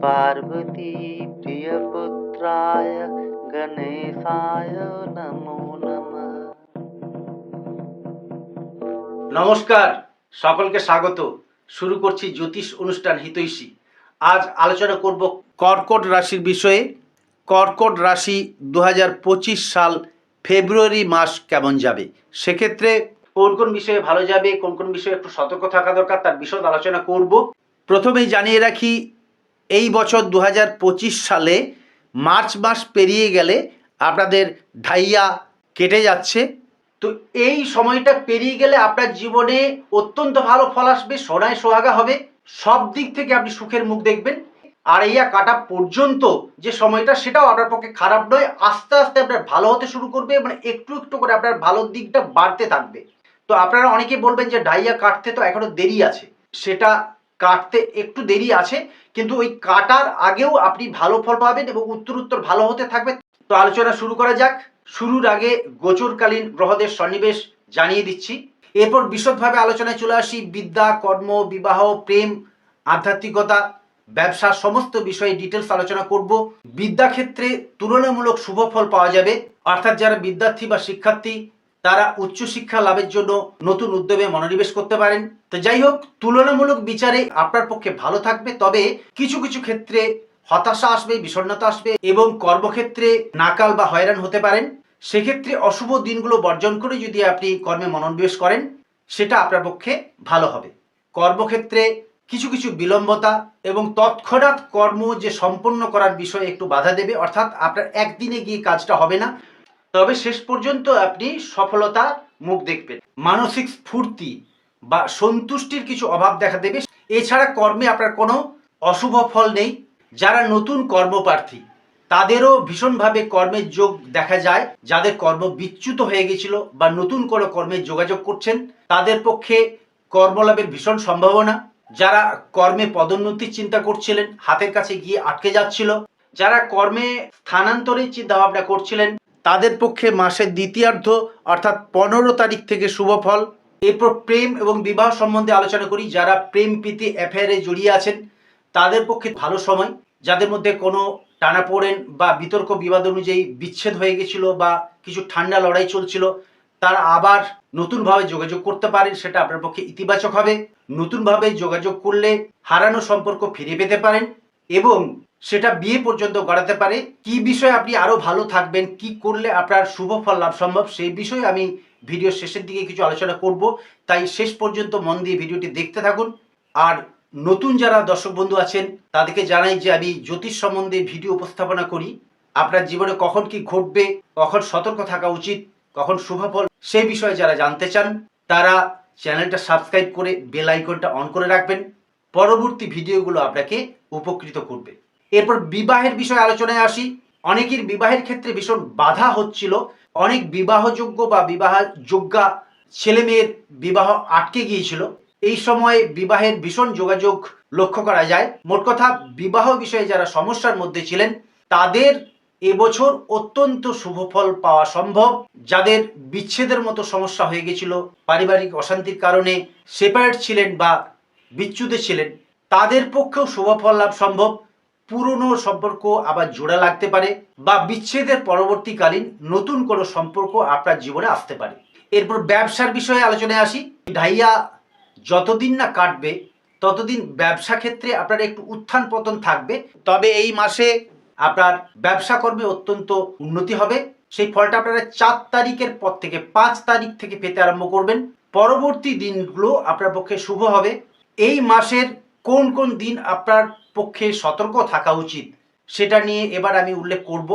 पार्वती प्रियपुत्राय गणेशाय नमो नमः নমস্কার সকলকে স্বাগত শুরু করছি জ্যোতিষ অনুষ্ঠান হিতৈষী আজ আলোচনা করব কর্কট রাশির বিষয়ে কর্কট রাশি দু সাল ফেব্রুয়ারি মাস কেমন যাবে সেক্ষেত্রে কোন কোন বিষয়ে ভালো যাবে কোন কোন বিষয়ে একটু সতর্ক থাকা দরকার তার বিশদ আলোচনা করব প্রথমেই জানিয়ে রাখি এই বছর দু হাজার পঁচিশ সালে মার্চ মাস পেরিয়ে গেলে আপনাদের ঢাইয়া কেটে যাচ্ছে। তো এই সময়টা পেরিয়ে গেলে আপনার জীবনে অত্যন্ত ভালো ফল আসবে সোনায় সোহাগা হবে। সব দিক থেকে আপনি সুখের মুখ দেখবেন। আর ইয়া কাটা পর্যন্ত যে সময়টা, সেটাও আপনার পক্ষে খারাপ নয়। আস্তে আস্তে আপনার ভালো হতে শুরু করবে মানে একটু একটু করে আপনার ভালোর দিকটা বাড়তে থাকবে। তো আপনারা অনেকে বলবেন যে ডাইয়া কাটতে তো এখনও দেরি আছে। সেটা কাটতে একটু দেরি আছে, কিন্তু ওই কাটার আগেও আপনি ভালো ফল পাবেন এবং উত্তর উত্তর ভালো হতে থাকবে। তো আলোচনা শুরু করা যাক। শুরুর আগে গোচরকালীন গ্রহদের সন্নিবেশ জানিয়ে দিচ্ছি। এরপর বিশদভাবে আলোচনায় চলে আসি। বিদ্যা, কর্ম, বিবাহ, প্রেম, আধ্যাত্মিকতা, ব্যবসা সমস্ত বিষয়ে ডিটেলস আলোচনা করব। বিদ্যাক্ষেত্রে তুলনামূলক শুভ ফল পাওয়া যাবে। অর্থাৎ যারা বিদ্যার্থী বা শিক্ষার্থী তারা উচ্চশিক্ষা লাভের জন্য নতুন উদ্যোগে মনোনিবেশ করতে পারেন। তো যাই হোক, তুলনামূলক বিচারে আপনার পক্ষে ভালো থাকবে, তবে কিছু কিছু ক্ষেত্রে হতাশা আসবে, বিষণ্ণতা আসবে এবং কর্মক্ষেত্রে নাকাল বা হয়রান হতে পারেন। সেক্ষেত্রে অশুভ দিনগুলো বর্জন করে যদি আপনি কর্মে মনোনিবেশ করেন, সেটা আপনার পক্ষে ভালো হবে। কর্মক্ষেত্রে কিছু কিছু বিলম্বতা এবং তৎক্ষণাৎ কর্ম যে সম্পন্ন করার বিষয়ে একটু বাধা দেবে, অর্থাৎ আপনার একদিনে গিয়ে কাজটা হবে না তবে শেষ পর্যন্ত আপনি সফলতা মুখ দেখবেন। মানসিক স্ফূর্তি বা সন্তুষ্টির কিছু অভাব দেখা দেবে। এছাড়া কর্মে আপনার কোনো অশুভ ফল নেই। যারা নতুন কর্মপ্রার্থী, তাদেরও ভীষণভাবে কর্মের যোগ দেখা যায়। যাদের কর্ম বিচ্যুত হয়ে গেছিল বা নতুন কোনো কর্মের যোগাযোগ করছেন, তাদের পক্ষে কর্মলাভের ভীষণ সম্ভাবনা। যারা কর্মে পদোন্নতির চিন্তা করছিলেন, হাতের কাছে গিয়ে আটকে যাচ্ছিল। যারা কর্মে স্থানান্তরের চিন্তা ভাবনা করছিলেন তাদের পক্ষে মাসের দ্বিতীয়ার্ধ অর্থাৎ পনেরো তারিখ থেকে শুভ ফল। এরপর প্রেম এবং বিবাহ সম্বন্ধে আলোচনা করি। যারা প্রেম প্রীতি অ্যাফেয়ারে জড়িয়ে আছেন, তাদের পক্ষে ভালো সময়। যাদের মধ্যে কোনো টানাপোড়েন বা বিতর্ক বিবাদ অনুযায়ী বিচ্ছেদ হয়ে গেছিল বা কিছু ঠান্ডা লড়াই চলছিল, তারা আবার নতুনভাবে যোগাযোগ করতে পারেন সেটা আপনার পক্ষে ইতিবাচক হবে। নতুনভাবে যোগাযোগ করলে হারানো সম্পর্ক ফিরে পেতে পারেন এবং সেটা বিয়ে পর্যন্ত গড়াতে পারে। কি বিষয়ে আপনি আরও ভালো থাকবেন, কি করলে আপনার শুভ ফল লাভ সম্ভব, সেই বিষয়ে আমি ভিডিও শেষের দিকে কিছু আলোচনা করব। তাই শেষ পর্যন্ত মন দিয়ে ভিডিওটি দেখতে থাকুন। আর নতুন যারা দর্শক বন্ধু আছেন, তাদেরকে জানাই যে আমি জ্যোতিষ সম্বন্ধে ভিডিও উপস্থাপনা করি। আপনার জীবনে কখন কি ঘটবে, কখন সতর্ক থাকা উচিত, কখন শুভ ফল সেই বিষয়ে যারা জানতে চান, তারা চ্যানেলটা সাবস্ক্রাইব করে বেল আইকনটা অন করে রাখবেন। পরবর্তী ভিডিওগুলো আপনাকে উপকৃত করবে। এরপর বিবাহের বিষয়ে আলোচনায় আসি। অনেকের বিবাহের ক্ষেত্রে ভীষণ বাধা হচ্ছিল। অনেক বিবাহযোগ্য বা বিবাহ যোগ্যা ছেলে মেয়ের বিবাহ আটকে গিয়েছিল। এই সময়ে বিবাহের ভীষণ যোগাযোগ লক্ষ্য করা যায়। মোট কথা, বিবাহ বিষয়ে যারা সমস্যার মধ্যে ছিলেন, তাদের এবছর অত্যন্ত শুভ ফল পাওয়া সম্ভব। যাদের বিচ্ছেদের মতো সমস্যা হয়ে গেছিল পারিবারিক অশান্তির কারণে সেপারেট ছিলেন বা বিচ্যুত ছিলেন, তাদের পক্ষেও শুভ ফল লাভ সম্ভব। পুরনো সম্পর্ক আবার জোড়া লাগতে পারে বা বিচ্ছেদের পরবর্তীকালীন নতুন কোনো সম্পর্ক আপনার জীবনে আসতে পারে। এরপর ব্যবসার বিষয়ে আলোচনায় আসি। ঢাইয়া যতদিন না কাটবে, ততদিন ব্যবসা ক্ষেত্রে আপনার একটু উত্থান পতন থাকবে। তবে এই মাসে আপনার ব্যবসা কর্মে অত্যন্ত উন্নতি হবে। সেই ফলটা আপনারা চার তারিখের পর থেকে পাঁচ তারিখ থেকে পেতে আরম্ভ করবেন। পরবর্তী দিনগুলো আপনার পক্ষে শুভ হবে। এই মাসের কোন কোন দিন আপনার পক্ষে সতর্ক থাকা উচিত সেটা নিয়ে এবার আমি উল্লেখ করব।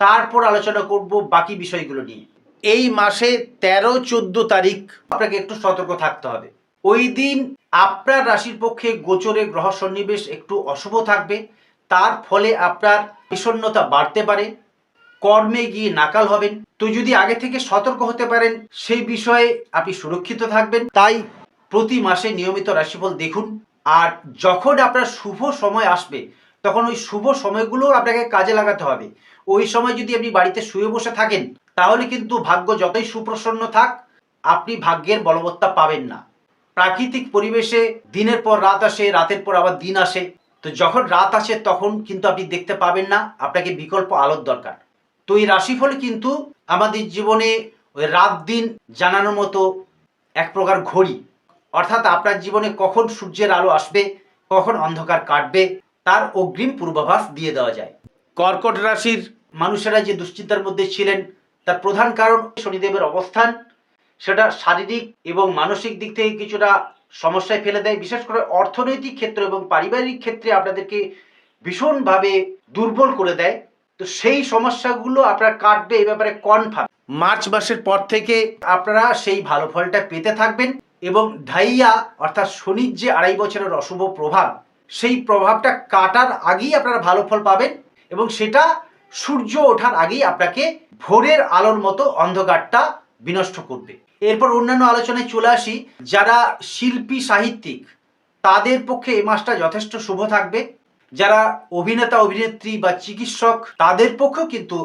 তারপর আলোচনা করব বাকি বিষয়গুলো নিয়ে। এই মাসে তেরো, চোদ্দ তারিখ আপনাকে একটু সতর্ক থাকতে হবে। ওই দিন আপনার রাশির পক্ষে গোচরে গ্রহ সন্নিবেশ একটু অশুভ থাকবে। তার ফলে আপনার বিষণ্ণতা বাড়তে পারে। কর্মে গিয়ে নাকাল হবেন। তো যদি আগে থেকে সতর্ক হতে পারেন, সেই বিষয়ে আপনি সুরক্ষিত থাকবেন। তাই প্রতি মাসে নিয়মিত রাশিফল দেখুন। আর যখন আপনার শুভ সময় আসবে, তখন ওই শুভ সময়গুলো আপনাকে কাজে লাগাতে হবে। ওই সময় যদি আপনি বাড়িতে শুয়ে বসে থাকেন, তাহলে কিন্তু ভাগ্য যতই সুপ্রসন্ন থাক, আপনি ভাগ্যের বলবত্তা পাবেন না। প্রাকৃতিক পরিবেশে দিনের পর রাত আসে, রাতের পর আবার দিন আসে। তো যখন রাত আসে, তখন কিন্তু আপনি দেখতে পাবেন না, আপনাকে বিকল্প আলোর দরকার। তো এই রাশিফল কিন্তু আমাদের জীবনে ওই রাত দিন জানানোর মতো এক প্রকার ঘড়ি। অর্থাৎ আপনার জীবনে কখন সূর্যের আলো আসবে, কখন অন্ধকার কাটবে, তার অগ্রিম পূর্বাভাস দিয়ে দেওয়া যায়। কর্কট রাশির মানুষেরা যে দুশ্চিন্তার মধ্যে ছিলেন, তার প্রধান কারণ শনিদেবের অবস্থান। সেটা শারীরিক এবং মানসিক দিক থেকে কিছুটা সমস্যায় ফেলে দেয়। বিশেষ করে অর্থনৈতিক ক্ষেত্র এবং পারিবারিক ক্ষেত্রে আপনাদেরকে ভীষণভাবে দুর্বল করে দেয়। তো সেই সমস্যাগুলো আপনার কাটবে এ ব্যাপারে কনফার্ম মার্চ মাসের পর থেকে আপনারা সেই ভালো ফলটা পেতে থাকবেন। এবং ঢাইয়া, অর্থাৎ শনির যে আড়াই বছরের অশুভ প্রভাব, সেই প্রভাবটা কাটার আগেই আপনারা ভালো ফল পাবেন এবং সেটা সূর্য ওঠার আগেই আপনাকে ভোরের আলোর মতো অন্ধকারটা বিনষ্ট করবে। এরপর অন্যান্য আলোচনায় চলে আসি, যারা শিল্পী সাহিত্যিক, তাদের পক্ষে এই মাসটা যথেষ্ট শুভ থাকবে। যারা অভিনেতা, অভিনেত্রী বা চিকিৎসক, তাদের পক্ষেও কিন্তু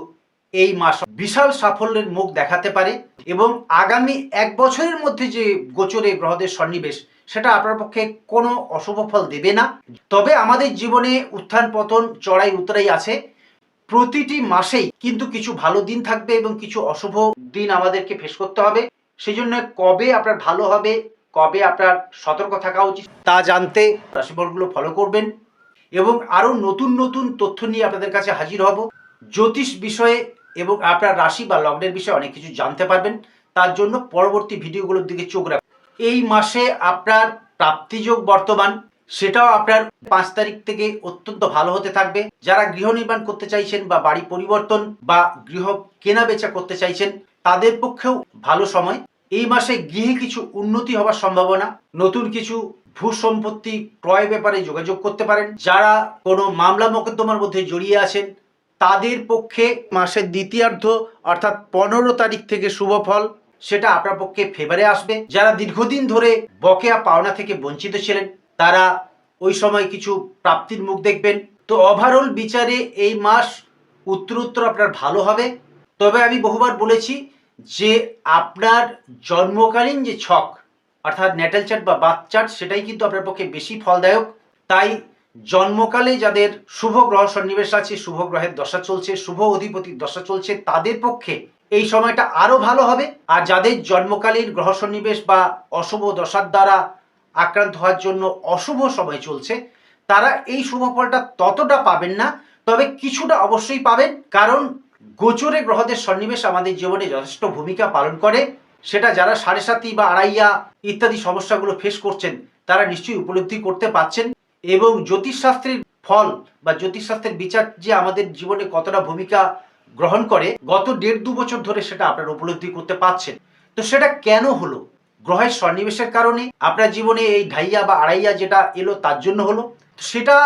এই মাস বিশাল সাফল্যের মুখ দেখাতে পারে এবং আগামী এক বছরের মধ্যে যে গোচরে গ্রহদের সন্নিবেশ, সেটা আপনার পক্ষে কোনো অশুভ ফল দেবে না। তবে আমাদের জীবনে উত্থান পতন, চড়াই উতরাই আছে। প্রতিটি মাসেই কিন্তু কিছু ভালো দিন থাকবে এবং কিছু অশুভ দিন আমাদেরকে ফেস করতে হবে। সেই জন্য কবে আপনার ভালো হবে, কবে আপনার সতর্ক থাকা উচিত, তা জানতে রাশিফলগুলো ফলো করবেন। এবং আরও নতুন নতুন তথ্য নিয়ে আপনাদের কাছে হাজির হব। জ্যোতিষ বিষয়ে এবং আপনার রাশি বা লগ্নের বিষয়ে অনেক কিছু জানতে পারবেন। তার জন্য পরবর্তী ভিডিওগুলোর দিকে চোখ রাখবেন এই মাসে আপনার প্রাপ্তিযোগ বর্তমান, সেটাও আপনার পাঁচ তারিখ থেকে অত্যন্ত ভালো হতে থাকবে। যারা গৃহ নির্মাণ করতে চাইছেন বা বাড়ি পরিবর্তন বা গৃহ কেনা বেচা করতে চাইছেন, তাদের পক্ষেও ভালো সময়। এই মাসে গৃহে কিছু উন্নতি হওয়ার সম্ভাবনা, নতুন কিছু ভূ সম্পত্তি ক্রয় ব্যাপারে যোগাযোগ করতে পারেন। যারা কোনো মামলা মোকদ্দমার মধ্যে জড়িয়ে আছেন তাদের পক্ষে মাসের দ্বিতীয়ার্ধ অর্থাৎ পনেরো তারিখ থেকে শুভ ফল, সেটা আপনার পক্ষে ফেভারে আসবে। যারা দীর্ঘদিন ধরে বকেয়া পাওনা থেকে বঞ্চিত ছিলেন, তারা ওই সময় কিছু প্রাপ্তির মুখ দেখবেন। তো ওভারঅল বিচারে এই মাস উত্তরোত্তর আপনার ভালো হবে। তবে আমি বহুবার বলেছি যে আপনার জন্মকালীন যে ছক, অর্থাৎ ন্যাটাল চার্ট বা বাথ চার্ট সেটাই কিন্তু আপনার পক্ষে বেশি ফলদায়ক। তাই জন্মকালে যাদের শুভ গ্রহ, সন্নিবেশ আছে, শুভ গ্রহের দশা চলছে, শুভ অধিপতির দশা চলছে, তাদের পক্ষে এই সময়টা আরও ভালো হবে। আর যাদের জন্মকালীন গ্রহ, সন্নিবেশ বা অশুভ দশার দ্বারা আক্রান্ত হওয়ার জন্য অশুভ সময় চলছে, তারা এই শুভ ফলটা ততটা পাবেন না, তবে কিছুটা অবশ্যই পাবেন। কারণ গোচরে গ্রহদের সন্নিবেশ আমাদের জীবনে যথেষ্ট ভূমিকা পালন করে। সেটা যারা সাড়ে সাতি বা আড়াইয়া ইত্যাদি সমস্যাগুলো ফেস করছেন, তারা নিশ্চয়ই উপলব্ধি করতে পারছেন। এবং জ্যোতিষশাস্ত্রের ফল বা জ্যোতিষশাস্ত্রের বিচার যে আমাদের জীবনে কতটা ভূমিকা গ্রহণ করে, গত দেড় দু বছর ধরে সেটা আপনারা উপলব্ধি করতে পারছেন। তো সেটা কেন হলো? গ্রহের সন্নিবেশের কারণে আপনার জীবনে এই ঢাইয়া বা আড়াইয়া যেটা এলো তার জন্য হলো। সেটা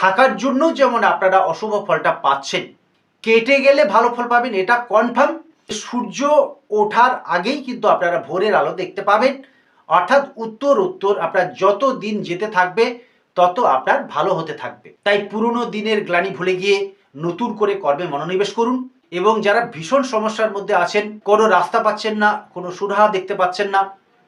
থাকার জন্য যেমন আপনারা অশুভ ফলটা পাচ্ছেন। কেটে গেলে ভালো ফল পাবেন, এটা কনফার্ম সূর্য ওঠার আগেই কিন্তু আপনারা ভোরের আলো দেখতে পাবেন। অর্থাৎ উত্তর উত্তর আপনার যত দিন যেতে থাকবে তত আপনার ভালো হতে থাকবে। তাই পুরনো দিনের গ্লানি ভুলে গিয়ে নতুন করে কর্মে মনোনিবেশ করুন এবং যারা ভীষণ সমস্যার মধ্যে আছেন, কোনো রাস্তা পাচ্ছেন না, কোনো সুরাহা দেখতে পাচ্ছেন না,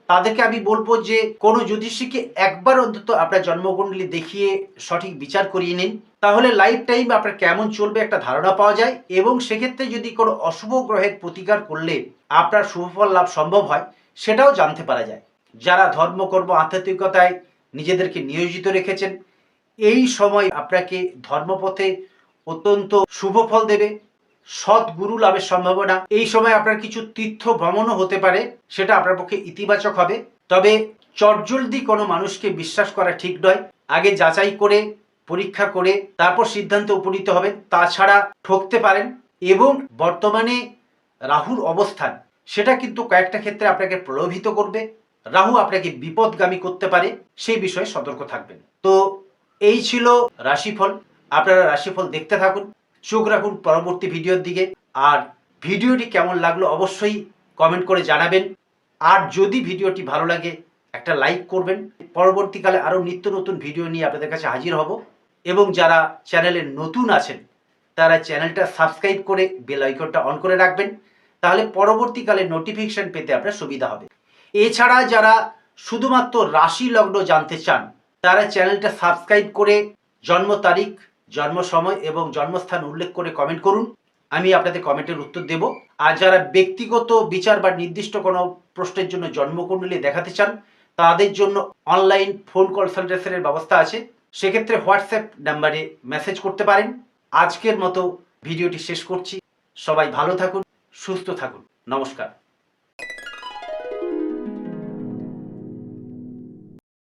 তাদেরকে আমি বলব যে কোনো জ্যোতিষীকে একবার অন্তত আপনার জন্মকুণ্ডলী দেখিয়ে সঠিক বিচার করিয়ে নিন। তাহলে লাইফ টাইম আপনার কেমন চলবে একটা ধারণা পাওয়া যায় এবং সেক্ষেত্রে যদি কোনো অশুভ গ্রহের প্রতিকার করলে আপনার শুভফল লাভ সম্ভব হয়, সেটাও জানতে পারা যায়। যারা ধর্মকর্ম আধ্যাত্মিকতায় নিজেদেরকে নিয়োজিত রেখেছেন। এই সময় আপনাকে ধর্মপথে অত্যন্ত শুভ ফল দেবে সৎ গুরু লাভের সম্ভাবনা। এই সময় আপনার কিছু তীর্থ ভ্রমণও হতে পারে, সেটা আপনার পক্ষে ইতিবাচক হবে। তবে চটজলদি কোনো মানুষকে বিশ্বাস করা ঠিক নয়। আগে যাচাই করে, পরীক্ষা করে, তারপর সিদ্ধান্তে উপনীত হবেন, তাছাড়া ঠকতে পারেন এবং বর্তমানে রাহুর অবস্থান, সেটা কিন্তু কয়েকটা ক্ষেত্রে আপনাকে প্রলোভিত করবে। রাহু আপনাকে বিপদগামী করতে পারে, সেই বিষয়ে সতর্ক থাকবেন। তো এই ছিল রাশিফল। আপনারা রাশিফল দেখতে থাকুন, চোখ রাখুন পরবর্তী ভিডিওর দিকে। আর ভিডিওটি কেমন লাগল অবশ্যই কমেন্ট করে জানাবেন। আর যদি ভিডিওটি ভালো লাগে, একটা লাইক করবেন। পরবর্তীকালে আরও নিত্য নতুন ভিডিও নিয়ে আপনাদের কাছে হাজির হব। এবং যারা চ্যানেলে নতুন আছেন, তারা চ্যানেলটা সাবস্ক্রাইব করে বেল আইকনটা অন করে রাখবেন। তাহলে পরবর্তীকালে নোটিফিকেশন পেতে আপনার সুবিধা হবে। এছাড়া যারা শুধুমাত্র রাশি লগ্ন জানতে চান, তারা চ্যানেলটা সাবস্ক্রাইব করে জন্ম তারিখ, জন্ম সময় এবং জন্মস্থান উল্লেখ করে কমেন্ট করুন। আমি আপনাদের কমেন্টের উত্তর দেব। আর যারা ব্যক্তিগত বিচার বা নির্দিষ্ট কোনো প্রশ্নের জন্য জন্মকুণ্ডলী দেখাতে চান, তাদের জন্য অনলাইন ফোন কনসালটেশনের ব্যবস্থা আছে। সেক্ষেত্রে হোয়াটসঅ্যাপ নাম্বারে মেসেজ করতে পারেন। আজকের মতো ভিডিওটি শেষ করছি। সবাই ভালো থাকুন, সুস্থ থাকুন। নমস্কার।